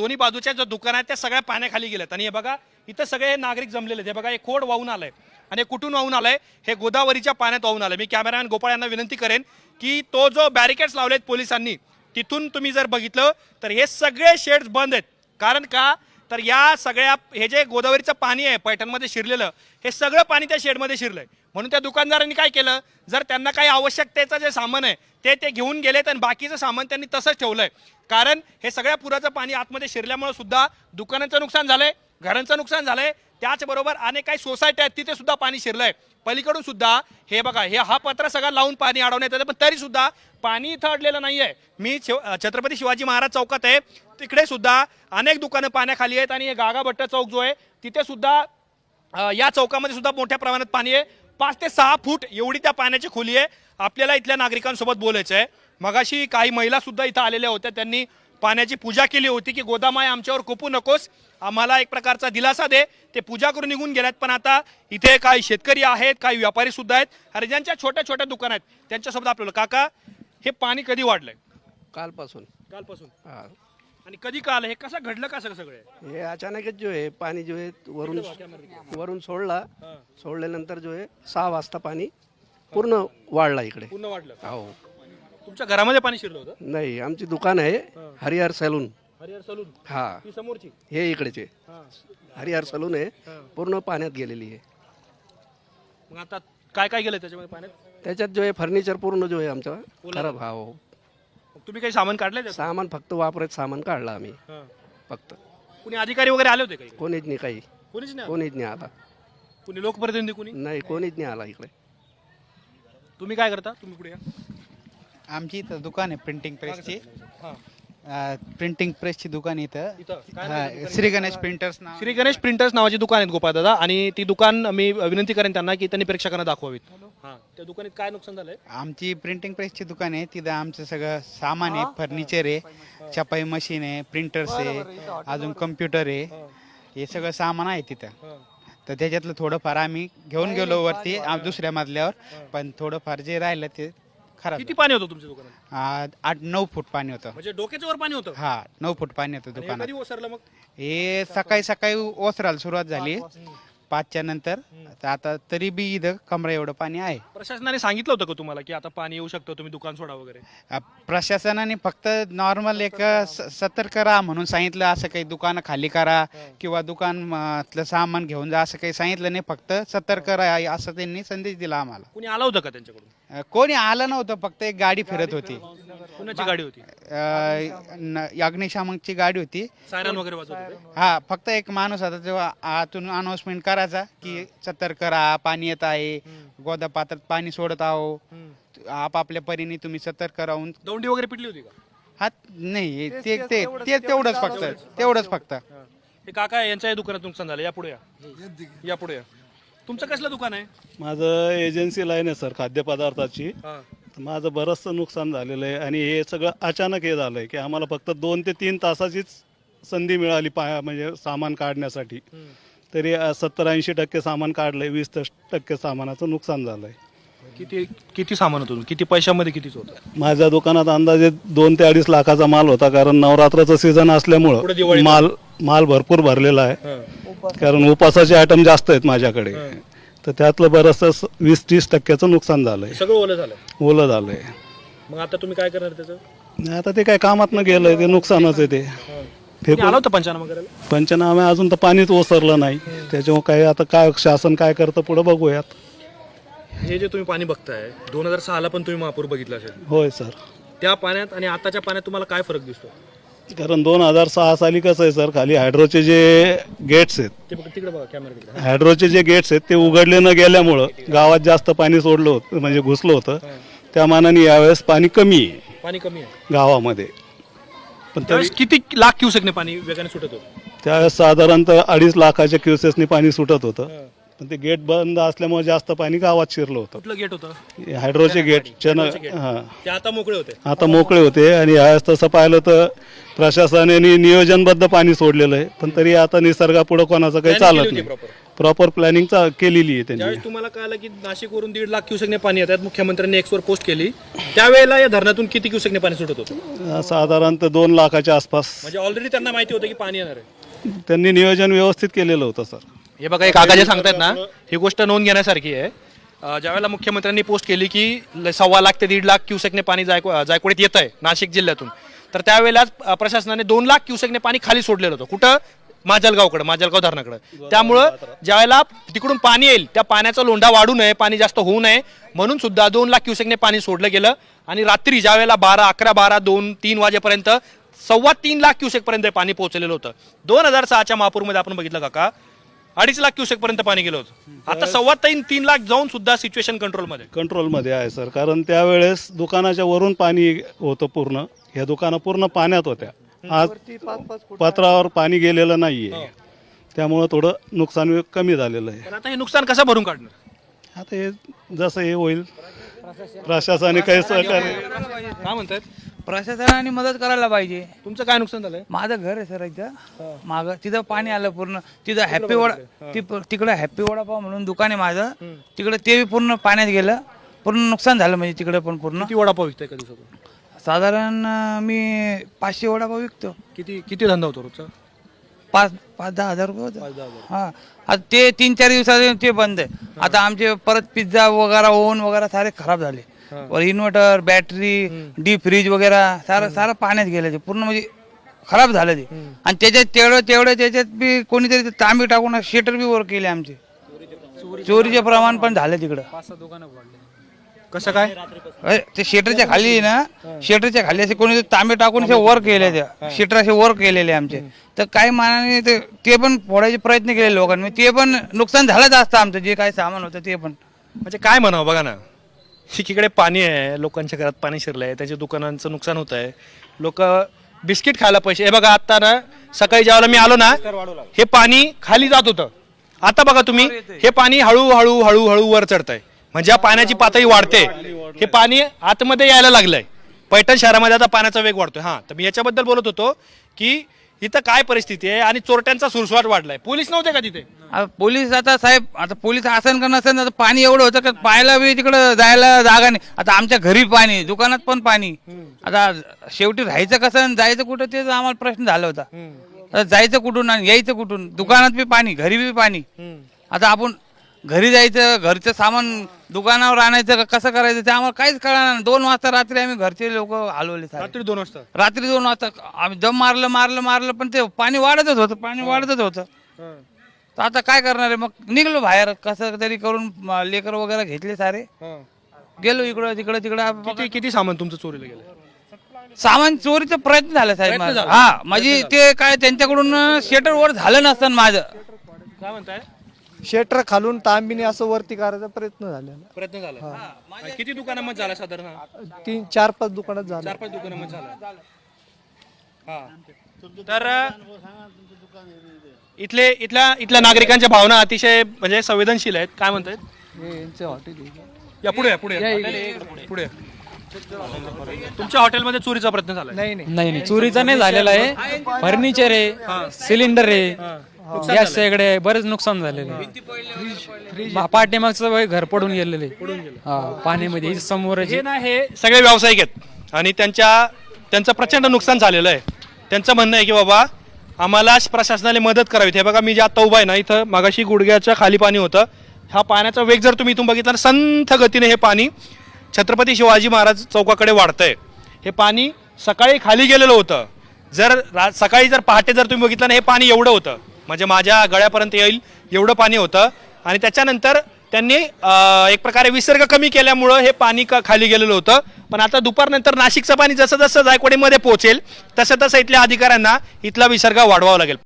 दोन्ही बाजूच्या ज्या दुकान आहेत त्या सगळ्या पाण्याखाली गेल्यात. आणि हे बघा इथं सगळे नागरिक जमलेले आहेत. हे बघा हे खोड वाहून आलंय. आणि कुठून वाहून आलंय? हे गोदावरीच्या पाण्यात वाहून आलंय. मी कॅमेरामॅन गोपाळ यांना विनंती करेन की तो जो बॅरिकेड्स लावलेत पोलिसांनी तिथून तुम्ही जर बघितलं तर हे सगळे शेड्स बंद आहेत. कारण का? तर या सगळ्या हे जे गोदावरीचं पाणी आहे पैठणमध्ये शिरलेलं हे सगळं पाणी त्या शेडमध्ये शिरलंय. म्हणून त्या दुकानदारांनी काय केलं? जर त्यांना काही आवश्यकतेचं जे सामान आहे ते ते घेऊन गेले आणि बाकीचं सामान त्यांनी तसंच ठेवलंय. कारण हे सगळ्या पुराचं पाणी आतमध्ये शिरल्यामुळे सुद्धा दुकानांचं नुकसान झालंय घरांचं नुकसान झालंय त्याचबरोबर अनेक काही सोसायटी आहेत तिथे सुद्धा पाणी शिरलंय. पलीकडून सुद्धा हे बघा हे हा पत्र सगळा लावून पाणी अडवण्यात येतं पण तरी सुद्धा पाणी इथं अडलेलं नाहीये. मी छत्रपती शिवाजी महाराज चौकात आहे. तिकडे सुद्धा अनेक दुकानं पाण्याखाली आहेत आणि हे गागाभट्ट चौक जो आहे तिथे सुद्धा या चौकामध्ये सुद्धा मोठ्या प्रमाणात पाणी आहे. पाच ते सहा फूट एवढी त्या पाण्याची खोली आहे. आपल्याला इथल्या नागरिकांसोबत बोलायचं आहे मगाशी काही महिला सुद्धा इथं आलेल्या होत्या त्यांनी पाण्याची पूजा केली होती की गोदामाय आमच्यावर कोपू नकोस आम्हाला एक प्रकारचा दिलासा दे. ते पूजा करून निघून गेल्यात पण आता इथे काही शेतकरी आहेत काही व्यापारी सुद्धा आहेत. आणि ज्यांच्या छोट्या छोट्या दुकान आहेत त्यांच्यासोबत आपल्याला काका हे पाणी कधी वाढलंय? कालपासून. कालपासून? हा. आणि कधी काल हे कसं घडलं कसं सगळं हे अचानकच जो आहे पाणी जो आहे वरून वरून सोडला. सोडल्यानंतर जो आहे सहा वाजता पाणी पूर्ण वाढला इकडे. पूर्ण वाढलं हो. तुमच्या घरामध्ये पाणी शिरलं होतं? नाही आमची दुकान आहे हरिहर सलून. हरिहर सलून? हा. ती समोरची? हे इकडेचे. हरिहर सलून आहे. पूर्ण पाण्यात गेलेली आहे. मग आता काय काय गेलं त्याच्यामध्ये पाण्यात? त्याच्यात जो आहे फर्निचर पूर्ण जो आहे आमचा खराब. हा हो. मग तुम्ही काही सामान काढलंय त्याचं? सामान फक्त वापरायचं सामान काढलं आम्ही. हां. फक्त. कुणी अधिकारी वगैरे आले होते काही कोणीच नाही काही. कोणीच नाही? कोणीच नाही आला. कुणी लोकप्रतिनिधी कुणी? नाही कोणीच नाही आला इकडे. तुम्ही काय करता? तुम्ही पुढे या. आमची इथं दुकान आहे प्रिंटिंग प्रेसची हां. प्रिंटिंग प्रेसची दुकान आहे इथं. हा, श्री गणेश प्रिंटर्स नाव. श्री गणेश प्रिंटर्स नावाची दुकान आहेत गोपाळ दादा. आणि ती दुकान मी विनंती करेन त्यांना की त्यांनी प्रेक्षकांना दाखवावीत. हां त्या दुकानात काय नुकसान झालंय? आमची प्रिंटिंग प्रेसची दुकान आहे. तिथं आमचं सगळं सामान आहे फर्निचर आहे छपाई मशीन आहे प्रिंटर्स आहे अजून कम्प्युटर आहे. हे. सगळं सामान आहे तिथं. तर त्याच्यातलं थोडंफार आम्ही घेऊन गेलो वरती आ- दुसऱ्या मजल्यावर. पण थोडंफार जे राहिलं ते खराब किती पाणी होतं तुमच्या दुकानात. आ, आठ नऊ फूट पाणी होतं. म्हणजे डोक्याच्या वर पाणी होतं? हा नऊ फूट पाणी होतं आणि हे दुकानात. कधी ओसरलं मग? हे सकाळी सकाळी ओसरायला सुरुवात झाली. पाचच्या नंतर तर आता तरी बी इथं कमरा एवढं पाणी आहे. प्रशासनाने सांगितलं होतं का तुम्हाला की आता पाणी येऊ शकतं तुम्ही दुकान सोडा वगैरे? अ, प्रशासनाने फक्त नॉर्मल एक स- सतर्क करा म्हणून सांगितलं असं काही दुकानं खाली करा किंवा दुकान सामान घेऊन जा असं काही सांगितलं नाही. फक्त सतर्क राहा असं त्यांनी संदेश दिला आम्हाला. कुणी आला होतं का त्यांच्याकडून? अ, कोणी आलं नव्हतं फक्त एक गाडी फिरत होती. कुणाची गाडी होती? अग्निशामकची गाडी होती. सायरन वगैरे वाजवत होते? हा फक्त एक माणूस आता जेव्हा आतून अनाउन्समेंट करायचा की सतर्क राहा पाणी येत आहे गोदा पात्रात पाणी सोडत आहो. आपापल्या परीने तुम्ही सतर्क राहून दौंडी वगैरे पिटली होती का? हा नाही ते ते ते तेवढंच फक्त तेवढंच फक्त. हे. काका यांच्या दुकानात नुकसान झालं. या पुढे या. या पुढे या. तुमचं कसलं दुकान आहे? माझं एजन्सी लाईन आहे सर खाद्यपदार्थाची. हा. माझं बरंचसं नुकसान झालेलं आहे आणि हे सगळं अचानक हे झालं आहे की आम्हाला फक्त दोन ते तीन तासाचीच संधी मिळाली पा म्हणजे सामान काढण्यासाठी. तरी सत्तर ऐंशी टक्के सामान काढलं आहे वीस टक्के सामानाचं नुकसान झालं आहे किती किती सामान होतं? किती पैशामध्ये कितीच होतं? माझ्या दुकानात अंदाजे दोन ते अडीच लाखाचा माल होता कारण नवरात्राचं सीझन असल्यामुळं माल माल भरपूर भरलेला आहे. कारण उपासाचे आयटम जास्त आहेत माझ्याकडे. तर त्यातलं बरंचसं वीस तीस टक्क्याचं नुकसान झालं आहे सगळं ओलं झालं ओलं झालं आहे मग आता तुम्ही काय करणार त्याचं? नाही, आता ते काय कामात न गेलंय ते नुकसानच आहे ते. तुम्ही फेकून आला होता पंचनामा करायला? पंचनामे अजून तर पाणीच ओसरलं नाही. त्याच्यामुळे काय आता काय शासन काय करतं पुढे बघूयात. हे जे तुम्ही पाणी बघताय दोन हजार सहाला पण तुम्ही महापूर बघितला असेल. होय सर. त्या पाण्यात आणि आताच्या पाण्यात तुम्हाला काय फरक दिसतो? कारण दोन हजार सहा साली कसं आहे सर खाली हायड्रोचे जे गेट्स आहेत ते बघ तिकडे बघा कॅमेरा तिकडे. हायड्रोचे जे गेट्स आहेत ते उघडले न गेल्यामुळं गावात जास्त पाणी सोडलं होतं म्हणजे घुसलं होतं. त्या मानाने यावेळेस पाणी कमी आहे. पाणी कमी आहे. गावामध्ये. पण तरी त्यावेळेस किती लाख क्युसेकने पाणी वेगाने सुटत होतं? त्यावेळेस साधारणतः अडीच लाखाच्या क्युसेसनी पाणी सुटत होतं. पण ते गेट बंद असल्यामुळे जास्त पाणी गावात शिरलं होतं. कुठलं गेट होतं? हायड्रोचे गेट चन हां. ते आता मोकळे होते. आता मोकळे होते आणि ह्यावेळेस तसं पाहिलं तर प्रशासनाने नियोजनबद्ध पाणी सोडलेलं आहे. पण तरी आता निसर्गापुढं कोणाचं काही Planning केली चालत होती नाही. प्रॉपर प्लॅनिंगचा केलेली आहे त्यांनी. ज्यावेळेस तुम्हाला कळालं की नाशिकवरून दीड लाख क्युसेकने पाणी येतात मुख्यमंत्र्यांनी एक्सवर पोस्ट केली. त्यावेळेला या धरणातून किती क्युसेकने पाणी सुटत होतं? अं, साधारणतः दोन लाखाच्या आसपास. म्हणजे ऑलरेडी त्यांना माहिती होतं की पाणी येणार आहे. त्यांनी नियोजन व्यवस्थित केलेलं होतं सर. हे बघा एक काका जे सांगतायत ना ही गोष्ट नोंद घेण्यासारखी आहे. अं, ज्यावेळेला मुख्यमंत्र्यांनी पोस्ट केली की ल- सव्वा लाख ते दीड लाख क्युसेकने पाणी जायको जायकवाडीत येत आहे नाशिक जिल्ह्यातून. तर त्यावेळेलाच अं, प्रशासनाने दोन लाख क्युसेकने पाणी खाली सोडलेलं होतं. कुठं? माजलगावकडे माजलगाव धरणाकडे त्यामुळं ज्यावेळेला तिकडून पाणी येईल त्या पाण्याचा लोंढा वाढू नये पाणी जास्त होऊ नये म्हणून सुद्धा दोन लाख क्युसेकने पाणी सोडलं गेलं. आणि रात्री ज्यावेळेला बारा अकरा बारा दोन तीन वाजेपर्यंत सव्वा तीन लाख क्युसेक पर्यंत पाणी पोहोचलेलं होतं. दोन हजार सहाच्या महापूरमध्ये आपण बघितलं काका अडीच लाख क्युसेक पर्यंत पाणी गेलं होतं. आता सव्वा तीन तीन लाख जाऊन सुद्धा सिच्युएशन कंट्रोलमध्ये कंट्रोलमध्ये आहे सर कारण त्यावेळेस दुकानाच्या वरून पाणी होतं पूर्ण. ह्या दुकानं पूर्ण पाण्यात होत्या. आज पात्रावर पाणी गेलेलं नाहीये. त्यामुळं थोडं नुकसान कमी झालेलं आहे. पण आता हे नुकसान कसं भरून काढणार? आता हे जसं हे होईल. प्रशासनाने काही सहकार्य काय म्हणतात प्रशासनाने मदत करायला पाहिजे. तुमचं काय नुकसान झालंय? माझं घर आहे सर इथं. माग तिथं पाणी आलं पूर्ण. तिथं हॅपी वडा ती तिकडं हॅपी वडापाव म्हणून दुकान आहे माझं. तिकडे ते बी पूर्ण पाण्यात गेलं. पूर्ण नुकसान झालं म्हणजे तिकडे पण पूर्ण. किती वडापाव विकताय दिवसातून साधारण मी पाचशे वडापाव विकतो. किती किती धंदा होतो रोजचा? पाच पाच दहा हजार रुपये होतं. हा. आता ते तीन चार दिवसात ते बंद आहे. आता आमचे परत पिझ्झा वगैरे ओव्हन वगैरे सारे खराब झाले. वर इन्व्हर्टर बॅटरी डीप फ्रीज वगैरे सारं सारं पाण्यात गेलं ते पूर्ण म्हणजे खराब झालं ते. आणि त्याच्यात तेवढं तेवढं त्याच्यात बी कोणीतरी ते तांबे टाकून शेटर बी वर केले आमचे. चोरीचे प्रमाण पण झालं तिकडं. कसं काय? अरे, ते शेटरच्या खाली ना शेटरच्या खाली असे कोणी तांबे टाकून असे वर केले त्या शेटर असे वर केलेले आमचे. तर काही मानाने ते ते पण फोडायचे प्रयत्न केले लोकांनी. म्हणजे ते पण नुकसान झालंच असतं आमचं. जे काही सामान होतं ते पण. म्हणजे काय म्हणावं? बघा ना. एकीकडे पाणी आहे लोकांच्या घरात पाणी शिरलंय त्याच्या दुकानांचं नुकसान होत आहे लोक बिस्किट खायला पैसे हे बघा आता ना सकाळी ज्यावेळेला मी आलो ना हे पाणी खाली जात होतं. आता बघा तुम्ही हे पाणी हळूहळू हळूहळू वर चढतंय. म्हणजे या पाण्याची पातळी वाढते. हे पाणी आतमध्ये यायला लागलंय. पैठण शहरामध्ये आता पाण्याचा वेग वाढतोय. हा तर मी याच्याबद्दल बोलत होतो की इथं काय परिस्थिती आहे? आणि चोरट्यांचा सुरसुवाट वाढलाय. पोलीस नव्हते का तिथे? पोलीस आता साहेब आता पोलीस असन का नसेल आता पाणी एवढं होतं का पाहायला बी तिकडं जायला जागा नाही. आता आमच्या घरी पाणी दुकानात पण पाणी. आता शेवटी राहायचं कसं आणि जायचं कुठं तेच आम्हाला प्रश्न झाला होता. आता जायचं कुठून आणि यायचं कुठून? दुकानात बी पाणी घरी बी पाणी. आता आपण घरी जायचं घरचं सामान दुकानावर आणायचं का कसं करायचं ते आम्हाला काहीच कळणार नाही. दोन वाजता रात्री आम्ही घरचे लोक हलवले सारे. रात्री दोन वाजता? रात्री दोन वाजता आम्ही दम मारलं मारलं मारलं पण ते पाणी वाढतच होतं पाणी वाढतच होतं. तर आता काय करणार आहे? मग निघलो बाहेर कसं तरी करून म, लेकर वगैरे घेतले सारे. गेलो इकडं तिकडं तिकडं. किती किती सामान तुमचं चोरीला गेलं? सामान चोरीचा प्रयत्न झाला साहेब माझा. हा म्हणजे ते काय त्यांच्याकडून शेटर वर झालं नसतं माझं. काय म्हणताय? शेटर खालून तांबिनी असं वरती करायचा प्रयत्न झालेला. प्रयत्न झाला. किती दुकानामध्ये झाला साधारण हा? तीन चार पाच दुकानात झालं. चार पाच दुकानामध्ये झाला. हा. तर इथले इथल्या इथल्या नागरिकांच्या भावना अतिशय म्हणजे संवेदनशील आहेत. काय म्हणतायत यांचे हॉटेल या पुढे या, पुढे या. पुढे या. तुमच्या हॉटेलमध्ये चोरीचा प्रयत्न झाला नाही नाही. नाही नाही. चोरीचा नाही झालेला आहे. फर्निचर आहे सिलेंडर आहे. गॅस इकडे बरेच नुकसान झालेलं. पाठीमागचं वय घर पडून गेलेलं. हा पाण्यामध्ये समोर हे ना हे सगळे व्यावसायिक आहेत. आणि त्यांच्या त्यांचं प्रचंड नुकसान झालेलं आहे. त्यांचं म्हणणं आहे की बाबा आम्हाला प्रशासनाने मदत करावी. हे बघा मी जे आता उभा आहे ना इथं मागाशी गुडघ्याच्या खाली पाणी होतं. हा पाण्याचा वेग जर तुम्ही इथून बघितला तर संथ गतीने हे पाणी छत्रपती शिवाजी महाराज चौकाकडे वाढतंय. हे पाणी सकाळी खाली गेलेलं होतं. जर रा सकाळी जर पहाटे जर तुम्ही बघितलं ना हे पाणी एवढं होतं. म्हणजे माझ्या गळ्यापर्यंत येईल एवढं पाणी होतं. आणि त्याच्यानंतर त्यांनी एक प्रकारे विसर्ग कमी केल्यामुळं हे पाणी का खाली गेलेलं होतं. पण आता दुपारनंतर नाशिकचं पाणी जसं जसं जायकवाडीमध्ये पोहोचेल तसं तसं इथल्या अधिकाऱ्यांना इथला विसर्ग वाढवावा लागेल.